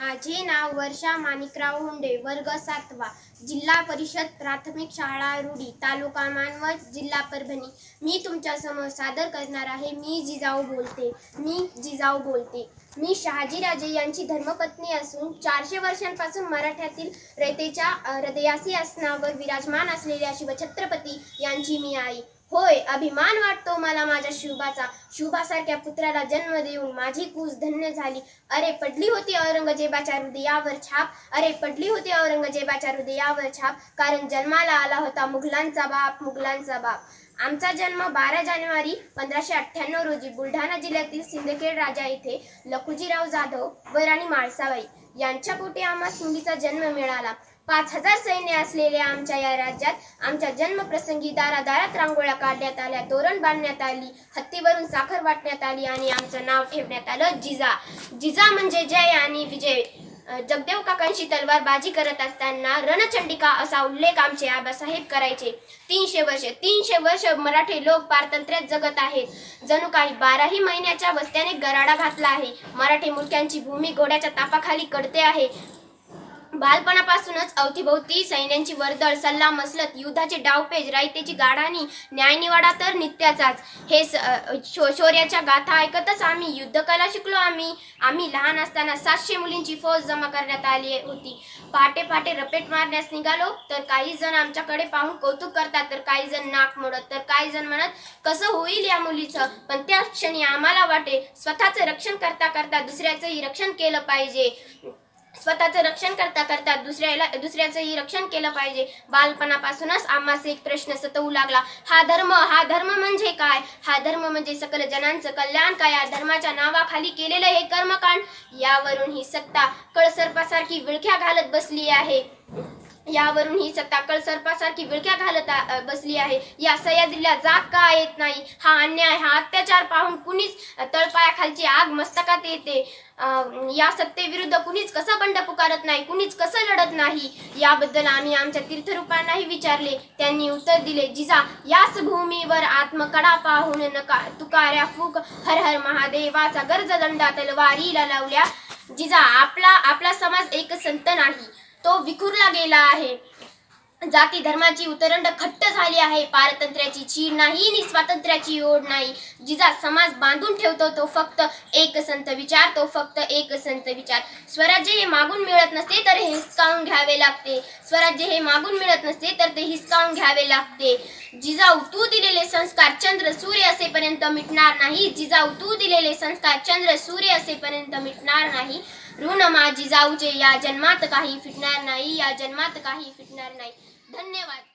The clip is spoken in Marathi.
माझे नाव वर्षा माणिकराव हुंडे वर्ग सातवा. जिल्हा परिषद प्राथमिक शाळा रुडी तालुका मानवत जिल्हा परभणी. मी तुमच्यासमोर सादर करणार आहे मी जिजाऊ बोलते. मी जिजाऊ बोलते. मी शहाजीराजे यांची धर्मपत्नी असून चारशे वर्षांपासून मराठ्यातील रयतेच्या हृदयासी असनावर विराजमान असलेल्या शिवछत्रपती यांची मी आई. होय अभिमान वाटतो मला माझ्या शिवबाचा शिवबासारख्या पुत्राला जन्म देऊन माझी कूस धन्य झाली. अरे पडली होती औरंगजेबाच्या हृदयावर छाप. अरे पडली होती औरंगजेबाच्या हृदयावर छाप. कारण जन्माला आला होता मुघलांचा बाप मुघलांचा बाप. आमचा जन्म बारा जानेवारी पंधराशे अठ्ठ्याण्णव रोजी बुलढाणा जिल्ह्यातील सिंदखेड राजा येथे लखुजीराव जाधव व राणी माळसाबाई यांच्या पोटी आम्हा सिंधीचा जन्म मिळाला. पाच हजार सैन्य असलेल्या आमच्या या राज्यात आमच्या जन्मप्रसंगी दारादारात रांगोळ्या काढण्यात आल्या तोरण बांधण्यात आली हत्तीवरून साखर वाटण्यात आली आणि आमचं नाव ठेवण्यात आलं जिजा. जिजा म्हणजे जय आणि विजय. जगदेव काकांशी तलवार बाजी करत असताना रणचंडिका असा उल्लेख आमचे आबासाहेब करायचे. तीनशे वर्ष तीनशे वर्ष मराठी लोक पारतंत्र्यात जगत आहेत. जणू काही बाराही महिन्याच्या वस्त्याने गराडा घातला आहे. मराठी मुलक्यांची भूमी घोड्याच्या तापाखाली कडते आहे. बालपणापासूनच अवतीभोवती सैन्यांची वर्दळ सल्ला मसलत युद्धाचे डावपेज रायतेची गाडाणी न्यायनिवाडा तर नित्याचाच. हे स- शो- शौर्याच्या गाथा ऐकतच आम्ही युद्धकला शिकलो आम्ही. आम्ही लहान असताना सातशे मुलींची फौज जमा करण्यात आली होती. पहाटे पहाटे रपेट मारण्यास निघालो तर काही जण आमच्याकडे पाहून कौतुक करतात तर काही जण नाक मोडत तर काही जण म्हणत कसं होईल या मुलीचं? पण त्या क्षणी आम्हाला वाटे स्वतःचं रक्षण करता करता दुसऱ्याचंही रक्षण केलं पाहिजे. स्वतःचं रक्षण करता करता दुसऱ्याला दुसऱ्याचंही रक्षण केलं पाहिजे. बालपणापासूनच आम्हाला एक प्रश्न सतवू लागला. हा धर्म हा धर्म म्हणजे काय? हा धर्म म्हणजे सकल जनांचं कल्याण काय या धर्माच्या नावाखाली केलेलं हे कर्मकांड? यावरून ही सत्ता कळसर्पासारखी विळख्या घालत बसली आहे. यावरून ही सत्ता कळसर्पासारखी विळख्या घालत बसली आहे. या सह्याद्रीला जाग का येत नाही? हा अन्याय हा अत्याचार पाहून कुणीच तळपायाखालची आग मस्तकात येते? अं, या सत्तेविरुद्ध कुणीच कसं बंड पुकारत नाही? कुणीच कसं लढत नाही? याबद्दल आम्ही आमच्या तीर्थरूपांनाही विचारले. त्यांनी उत्तर दिले जिजा याच भूमीवर आत्मकडा पाहून नका. तुकाऱ्या फूक हर हर महादेवाचा गर्ज दंडा तलवारीला लावल्या. जिजा आपला आपला समाज एक संत नाही. तो विखुरला गेला आहे. जाती धर्माची उतरंड खट्ट झाली आहे. पारतंत्र्याची चीड नाही आणि स्वातंत्र्याची ओढ नाही. जिजा समाज बांधून ठेवतो तो फक्त एक संत विचार तो फक्त एक संत विचार. स्वराज्य हे मागून मिळत नसते तर हे हिसकावून घ्यावे लागते. स्वराज्य हे मागून मिळत नसते तर ते हिसकावून घ्यावे लागते. जिजाऊ तू दिलेले संस्कार चंद्र सूर्य असेपर्यंत मिटणार नाही. जिजाऊ तू दिलेले संस्कार चंद्र सूर्य असेपर्यंत मिटणार नाही. ऋण माझी जाऊचे या जन्मात काही फिटणार नाही या जन्मात काही फिटणार नाही. धन्यवाद.